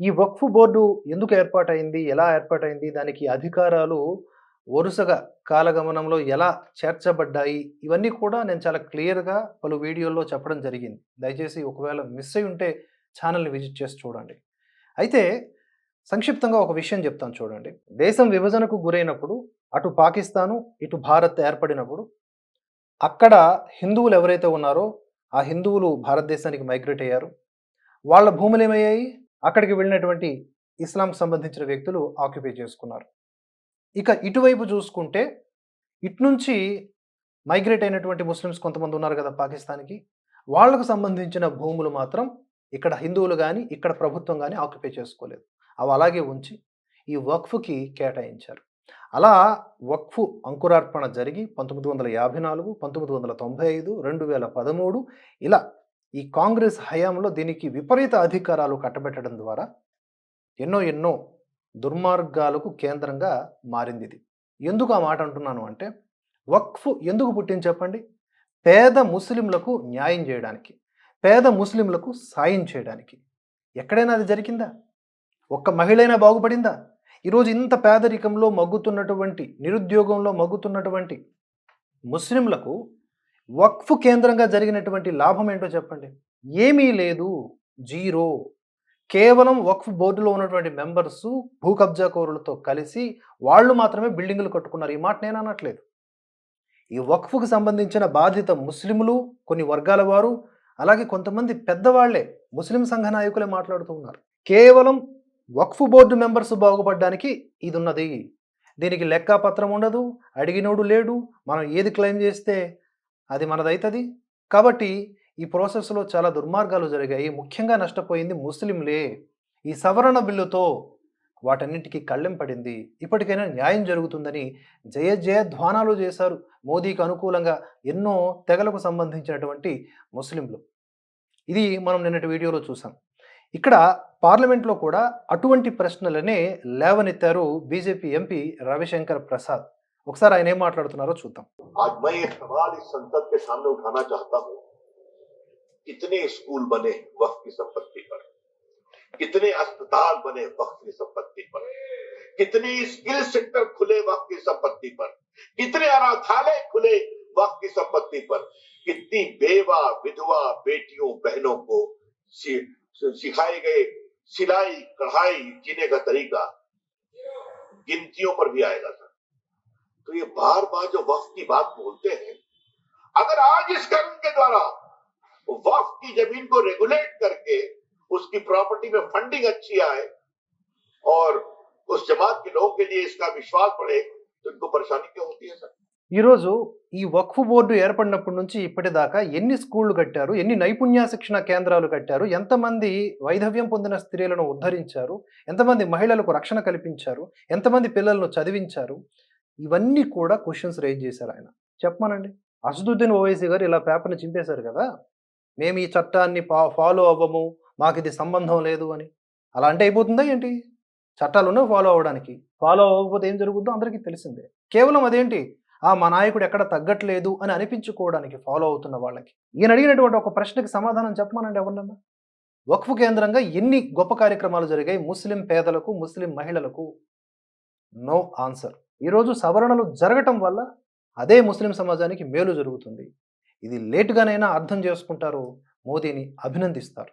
ఈ వక్ఫ్ బోర్డు ఎందుకు ఏర్పాటైంది ఎలా ఏర్పాటైంది దానికి అధికారాలు వరుసగా కాలగమనంలో ఎలా చేర్చబడ్డాయి ఇవన్నీ కూడా నేను చాలా క్లియర్గా పలు వీడియోల్లో చెప్పడం జరిగింది. దయచేసి ఒకవేళ మిస్ అయి ఉంటే ఛానల్ని విజిట్ చేసి చూడండి. అయితే సంక్షిప్తంగా ఒక విషయం చెప్తాను చూడండి. దేశం విభజనకు గురైనప్పుడు అటు పాకిస్తాను ఇటు భారత్ ఏర్పడినప్పుడు అక్కడ హిందువులు ఎవరైతే ఉన్నారో ఆ హిందువులు భారతదేశానికి మైగ్రేట్ అయ్యారు. వాళ్ళ భూములు ఏమయ్యాయి అక్కడికి వెళ్ళినటువంటి ఇస్లాంకి సంబంధించిన వ్యక్తులు ఆక్యుపై చేసుకున్నారు. ఇక ఇటువైపు చూసుకుంటే ఇటు నుంచి మైగ్రేట్ అయినటువంటి ముస్లిమ్స్ కొంతమంది ఉన్నారు కదా పాకిస్తాన్కి. వాళ్ళకు సంబంధించిన భూములు మాత్రం ఇక్కడ హిందువులు కానీ ఇక్కడ ప్రభుత్వం కానీ ఆక్యుపై చేసుకోలేదు. అవి అలాగే ఉంచి ఈ వక్ఫ్కి కేటాయించారు. అలా వక్ఫ్ అంకురార్పణ జరిగి పంతొమ్మిది వందల యాభై నాలుగు పంతొమ్మిది వందల తొంభై ఐదు రెండు వేల పదమూడు ఇలా ఈ కాంగ్రెస్ హయాంలో దీనికి విపరీత అధికారాలు కట్టబెట్టడం ద్వారా ఎన్నో ఎన్నో దుర్మార్గాలకు కేంద్రంగా మారింది ఇది. ఎందుకు ఆ మాట అంటున్నాను అంటే వక్ఫ్ ఎందుకు పుట్టింది చెప్పండి? పేద ముస్లింలకు న్యాయం చేయడానికి పేద ముస్లింలకు సాయం చేయడానికి. ఎక్కడైనా అది జరిగిందా? ఒక్క మహిళైనా బాగుపడిందా? ఈరోజు ఇంత పేదరికంలో మగ్గుతున్నటువంటి నిరుద్యోగంలో మగ్గుతున్నటువంటి ముస్లింలకు వక్ఫ్ కేంద్రంగా జరిగినటువంటి లాభం ఏంటో చెప్పండి? ఏమీ లేదు. జీరో. కేవలం వక్ఫ్ బోర్డులో ఉన్నటువంటి మెంబర్స్ భూ కబ్జా కోరులతో కలిసి వాళ్ళు మాత్రమే బిల్డింగులు కట్టుకున్నారు. ఈ మాట నేను అనట్లేదు. ఈ వక్ఫ్కు సంబంధించిన బాధిత ముస్లింలు కొన్ని వర్గాల వారు అలాగే కొంతమంది పెద్దవాళ్ళే ముస్లిం సంఘ నాయకులే మాట్లాడుతూ ఉన్నారు. కేవలం వక్ఫ్ బోర్డు మెంబర్స్ బాగుపడడానికి ఇది ఉన్నది దీనికి లెక్కపత్రం ఉండదు అడిగినోడు లేడు. మనం ఏది క్లెయిమ్ చేస్తే అది మనదైతుంది. కాబట్టి ఈ ప్రాసెస్లో చాలా దుర్మార్గాలు జరిగాయి. ముఖ్యంగా నష్టపోయింది ముస్లింలే. ఈ సవరణ బిల్లుతో వాటన్నింటికి కళ్ళెం పడింది. ఇప్పటికైనా న్యాయం జరుగుతుందని జయ జయధ్వానాలు చేశారు. మోదీకి అనుకూలంగా ఎన్నో తెగలకు సంబంధించినటువంటి ముస్లింలు. ఇది మనం నిన్నటి వీడియోలో చూసాం. ఇక్కడ పార్లమెంట్లో కూడా అటువంటి ప్రశ్నలనే లేవనెత్తారు బీజేపీ ఎంపీ రవిశంకర్ ప్రసాద్. ఒకసారి ఆయన ఏం మాట్లాడుతున్నారో చూద్దాం आज मैं ये सवाल इस संसद के सामने उठाना चाहता हूं कितने स्कूल बने वक्त की संपत्ति पर कितने अस्पताल बने वक्त की संपत्ति पर कितने स्किल सेक्टर खुले वक्त की संपत्ति पर कितने अनाथालय खुले वक्त की संपत्ति पर कितनी बेवा विधवा बेटियों बहनों को सि- सिखाए गए सिलाई कढ़ाई जीने का तरीका गिनतियों पर भी आएगा सर तो ये बार बार जो वक्त की बात बोलते हैं अगर आज इस कानून के द्वारा वक्त की जमीन को रेगुलेट करके उसकी प्रॉपर्टी में फंडिंग अच्छी आए और उस जमात के लोगों के लिए इसका विश्वास बढ़े तो इनको परेशानी क्यों होती है सर ఈరోజు ఈ వక్ఫ్ బోర్డు ఏర్పడినప్పటి నుంచి ఇప్పటిదాకా ఎన్ని స్కూళ్ళు కట్టారు ఎన్ని నైపుణ్య శిక్షణ కేంద్రాలు కట్టారు ఎంతమంది వైధవ్యం పొందిన స్త్రీలను ఉద్ధరించారు ఎంతమంది మహిళలకు రక్షణ కల్పించారు ఎంతమంది పిల్లలను చదివించారు ఇవన్నీ కూడా క్వశ్చన్స్ రేజ్ చేశారు ఆయన. చెప్పమనండి. అసదుద్దీన్ ఓవైసీ గారు ఇలా పేపర్ని చింపేశారు కదా మేము ఈ చట్టాన్ని పా ఫాలో అవ్వము మాకు ఇది సంబంధం లేదు అని. అలా అంటే అయిపోతుందా ఏంటి? చట్టాలు ఫాలో అవ్వడానికి. ఫాలో అవ్వకపోతే ఏం జరుగుతుందో అందరికీ తెలిసిందే. కేవలం అదేంటి? ఆ మా నాయకుడు ఎక్కడ తగ్గట్లేదు అని అనిపించుకోవడానికి ఫాలో అవుతున్న వాళ్ళకి. ఈయన అడిగినటువంటి ఒక ప్రశ్నకి సమాధానం చెప్పమనండి ఎవరినన్నా? వక్ఫ్ కేంద్రంగా ఎన్ని గొప్ప కార్యక్రమాలు జరిగాయి ముస్లిం పేదలకు ముస్లిం మహిళలకు? No answer. ఈరోజు సవరణలు జరగటం వల్ల అదే ముస్లిం సమాజానికి మేలు జరుగుతుంది. ఇది లేటుగానైనా అర్థం చేసుకుంటారు మోదీని అభినందిస్తారు.